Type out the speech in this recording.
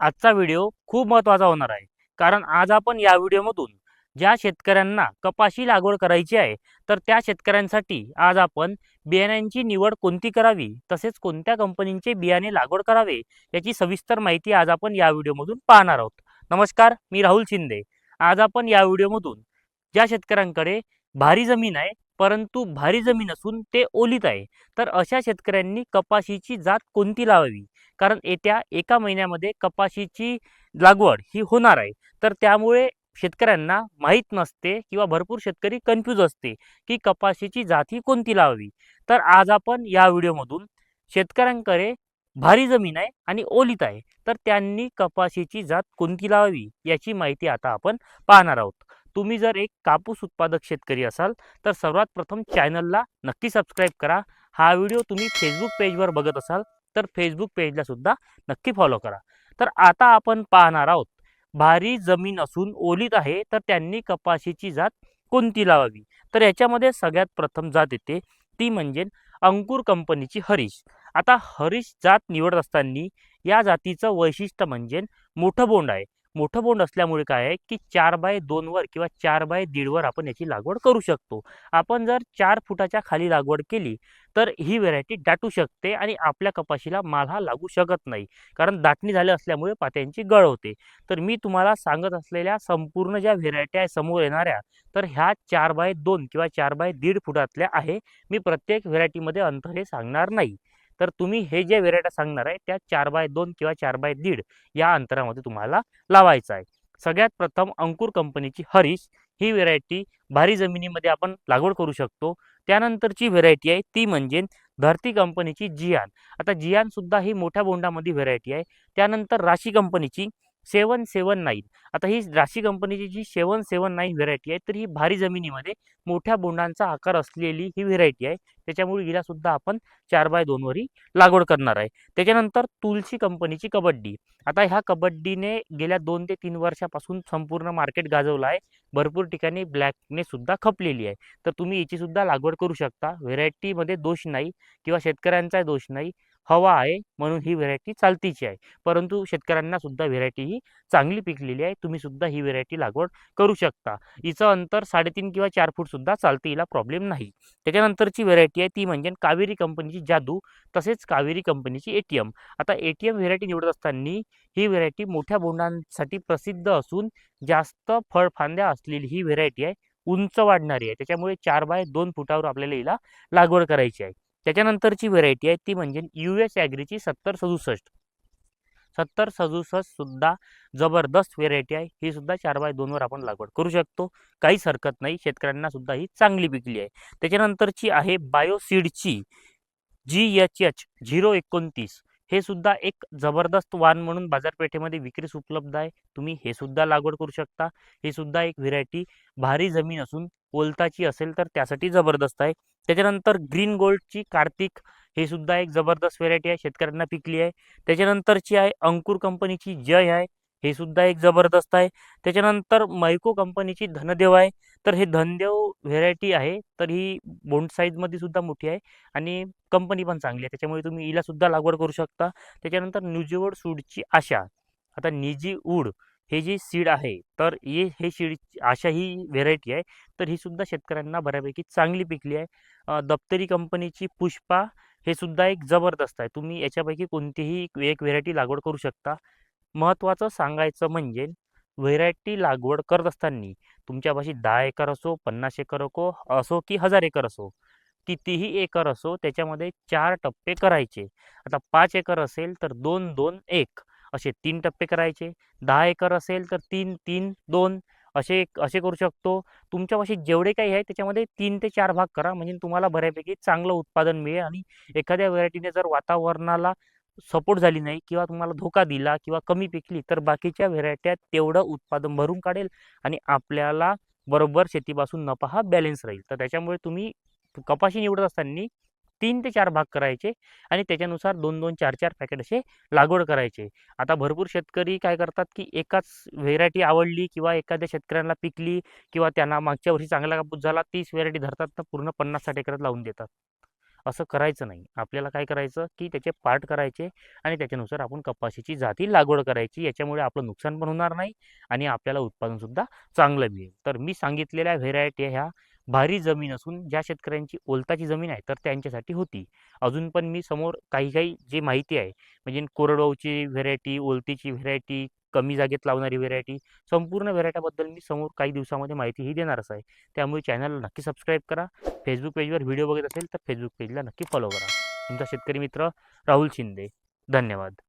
आजचा व्हिडिओ खूप महत्त्वाचा होणार आहे. कारण आज आपण या व्हिडिओमधून ज्या शेतकऱ्यांना कपाशी लागवड करायची आहे तर त्या शेतकऱ्यांसाठी आज आपण बियाण्यांची निवड कोणती करावी तसेच कोणत्या कंपनींचे बियाणे लागवड करावे याची सविस्तर माहिती आज आपण या व्हिडिओमधून पाहणार आहोत. नमस्कार मी राहुल शिंदे. आज आपण या व्हिडिओमधून ज्या शेतकऱ्यांकडे भारी जमीन आहे परंतु भारी जमीन असून ते ओलीत आहे तर अशा शेतकऱ्यांनी कपाशीची जात कोणती लावावी? कारण येत्या एका महिन्यामध्ये कपाशीची लागवड ही होणार आहे. तर त्यामुळे शेतकऱ्यांना माहीत नसते किंवा भरपूर शेतकरी कन्फ्यूज असते की कपाशीची जात ही कोणती लावावी. तर आज आपण या व्हिडिओमधून शेतकऱ्यांकडे भारी जमीन आहे आणि ओलीत आहे. तर त्यांनी कपाशीची जात कोणती लावावी याची माहिती आता आपण पाहणार आहोत. तुम्ही जर एक कापूस उत्पादक शेतकरी असाल तर सर्वात प्रथम चॅनलला नक्की सबस्क्राईब करा. हा व्हिडिओ तुम्ही फेसबुक पेजवर बघत असाल तर फेसबुक पेजला सुद्धा नक्की फॉलो करा. तर आता आपण पाहणार आहोत भारी जमीन असून ओलीत आहे तर त्यांनी कपाशीची जात कोणती लावावी? तर याच्यामध्ये सगळ्यात प्रथम जात येते ती म्हणजे अंकुर कंपनीची हरीश. आता हरीश जात निवडत असताना या जातीचं वैशिष्ट्य म्हणजे मोठं बोंड आहे. मोठं बोंड असल्यामुळे काय आहे की चार बाय दोनवर किंवा चार बाय दीडवर आपण याची लागवड करू शकतो. आपण जर चार फुटाच्या खाली लागवड केली तर ही व्हेरायटी दाटू शकते आणि आपल्या कपाशीला माल हा लागू शकत नाही. कारण दाटणी झाली असल्यामुळे पात्यांची गळ होते. तर मी तुम्हाला सांगत असलेल्या संपूर्ण ज्या व्हेरायटी आहे समोर येणाऱ्या तर ह्या चार बाय दोन किंवा चार बाय दीड फुटातल्या आहे. मी प्रत्येक व्हेरायटीमध्ये अंतर हे सांगणार नाही. तर तुम्ही हे जे व्हेरायट्या सांगणार आहे त्या चार बाय दोन किंवा चार बाय दीड या अंतरामध्ये तुम्हाला लावायचं आहे. सगळ्यात प्रथम अंकुर कंपनीची हरीश ही व्हेरायटी भारी जमिनीमध्ये आपण लागवड करू शकतो. त्यानंतरची व्हेरायटी आहे ती म्हणजे धरती कंपनीची जियान. आता जियान सुद्धा ही मोठ्या बोंडामध्ये व्हेरायटी आहे. त्यानंतर राशी कंपनीची सेवन सेवन नाईन आता ही राशी कंपनीची जी सेवन सेवन नाईन व्हेरायटी आहे तर ही भारी जमिनीमध्ये मोठ्या बोंडांचा आकार असलेली ही व्हेरायटी आहे. त्याच्यामुळे हिला सुद्धा आपण चार बाय दोनवरही लागवड करणार आहे. त्याच्यानंतर तुलसी कंपनीची कबड्डी. आता ह्या कबड्डीने गेल्या दोन ते तीन वर्षापासून संपूर्ण मार्केट गाजवलं आहे. भरपूर ठिकाणी ब्लॅकने सुद्धा खपलेली आहे. तर तुम्ही याची सुद्धा लागवड करू शकता. व्हेरायटीमध्ये दोष नाही किंवा शेतकऱ्यांचा दोष नाही. हवा आहे म्हणून ही व्हेरायटी चालतीची आहे. परंतु शेतकऱ्यांना सुद्धा व्हेरायटी ही चांगली पिकलेली आहे. तुम्ही सुद्धा ही व्हेरायटी लागवड करू शकता. हिचं अंतर साडेतीन किंवा चार फूट सुद्धा चालते हिला प्रॉब्लेम नाही. त्याच्यानंतरची व्हेरायटी आहे ती म्हणजे कावेरी कंपनीची जादू तसेच कावेरी कंपनीची ए टी एम आता ए टी एम व्हेरायटी निवडत असताना ही व्हेरायटी मोठ्या बोंडांसाठी प्रसिद्ध असून जास्त फळफांद्या असलेली ही व्हेरायटी आहे उंच वाढणारी आहे. त्याच्यामुळे चार बाय दोन फुटावर आपल्याला हिला लागवड करायची आहे. त्याच्यानंतरची व्हेरायटी आहे ती म्हणजे यू एस ॲग्रीची सत्तर सदुसष्ट. सत्तर सदुसष्टसुद्धा जबरदस्त व्हेरायटी आहे. ही सुद्धा चार बाय दोनवर आपण लागवड करू शकतो. काहीच हरकत नाही. शेतकऱ्यांना सुद्धा ही चांगली पिकली आहे. त्याच्यानंतरची आहे बायोसीडची जी एच एच झिरो एकोणतीस. हे सुद्धा एक जबरदस्त वाण म्हणून बाजारपेठेमध्ये विक्रीस उपलब्ध आहे. तुम्ही हे सुद्धा लागवड करू शकता. हे सुद्धा एक व्हेरायटी भारी जमीन असून ओलताची असेल तर त्यासाठी जबरदस्त आहे. त्याच्यानंतर ग्रीन गोल्डची कार्तिक हे सुद्धा एक जबरदस्त व्हेरायटी आहे. शेतकऱ्यांना पिकली आहे. त्याच्यानंतरची आहे अंकुर कंपनीची जय आहे. हे सुद्धा एक जबरदस्त आहे. त्याच्यानंतर मैको कंपनीची धनदेव आहे. तर हे धनदेव व्हेरायटी आहे. तर ही बोंड साईजमध्ये सुद्धा मोठी आहे. आणि कंपनी पण चांगली आहे. त्याच्यामुळे तुम्ही हिला सुद्धा लागवड करू शकता. त्याच्यानंतर न्यूजीवड सूडची आशा. आता निजी उड हे जी सीड आहे तर हे हे सीड आशा ही व्हेरायटी आहे. तर ही सुद्धा शेतकऱ्यांना बऱ्यापैकी चांगली पिकली आहे. दप्तरी कंपनीची पुष्पा हे सुद्धा एक जबरदस्त आहे. तुम्ही याच्यापैकी कोणतीही एक व्हेरायटी लागवड करू शकता. महत्त्वाचं सांगायचं म्हणजे व्हेरायटी लागवड करत असताना तुमच्यापाशी दहा एकर असो पन्नास एकर असो असो की हजार एकर असो कितीही एकर असो त्याच्यामध्ये चार टप्पे करायचे. आता पाच एकर असेल तर दोन दोन एक असे तीन टप्पे करायचे. दहा एकर असेल तर तीन तीन दोन असे असे करू शकतो. तुमच्यापाशी जेवढे काही आहे त्याच्यामध्ये तीन ते चार भाग करा. म्हणजे तुम्हाला बऱ्यापैकी चांगलं उत्पादन मिळेल आणि एखाद्या व्हरायटीने जर वातावरणाला सपोर्ट झाली नाही किंवा तुम्हाला धोका दिला किंवा कमी पिकली तर बाकीच्या व्हेरायट्या तेवढं उत्पादन भरून काढेल आणि आपल्याला बरोबर शेतीपासून नफा हा बॅलेन्स राहील. तर त्याच्यामुळे तुम्ही कपाशी निवडत असताना तीन ते चार भाग करायचे आणि त्याच्यानुसार दोन दोन चार चार पॅकेट असे लागवड करायचे. आता भरपूर शेतकरी काय करतात की एकाच व्हेरायटी आवडली किंवा एखाद्या शेतकऱ्यांना पिकली किंवा त्यांना मागच्या वर्षी चांगला कापूस झाला तीच व्हेरायटी धरतात तर पूर्ण पन्नास साठ एकरात लावून देतात. असं करायचं नाही. आपल्याला काय करायचं की त्याचे पार्ट करायचे आणि त्याच्यानुसार आपण कपाशीची जाती लागवड करायची. याच्यामुळे आपलं नुकसान पण होणार नाही आणि आपल्याला उत्पादनसुद्धा चांगलं मिळेल. तर मी सांगितलेल्या व्हेरायटी ह्या भारी जमीन असून ज्या शेतकऱ्यांची ओलताची जमीन आहे तर त्यांच्यासाठी होती. अजून पण मी समोर काही काही जी माहिती आहे म्हणजे कोरडवाहूची व्हेरायटी ओलतीची व्हेरायटी कमी जागेत लावणारी व्हेरायटी संपूर्ण व्हेरायटीबद्दल मी समोर काही दिवसामध्ये माहितीही देणारच आहे. त्यामुळे चॅनलला नक्की सबस्क्राईब करा. फेसबुक पेजवर व्हिडिओ बघत असेल तर फेसबुक पेजला नक्की फॉलो करा. तुमचा शेतकरी मित्र राहुल शिंदे. धन्यवाद.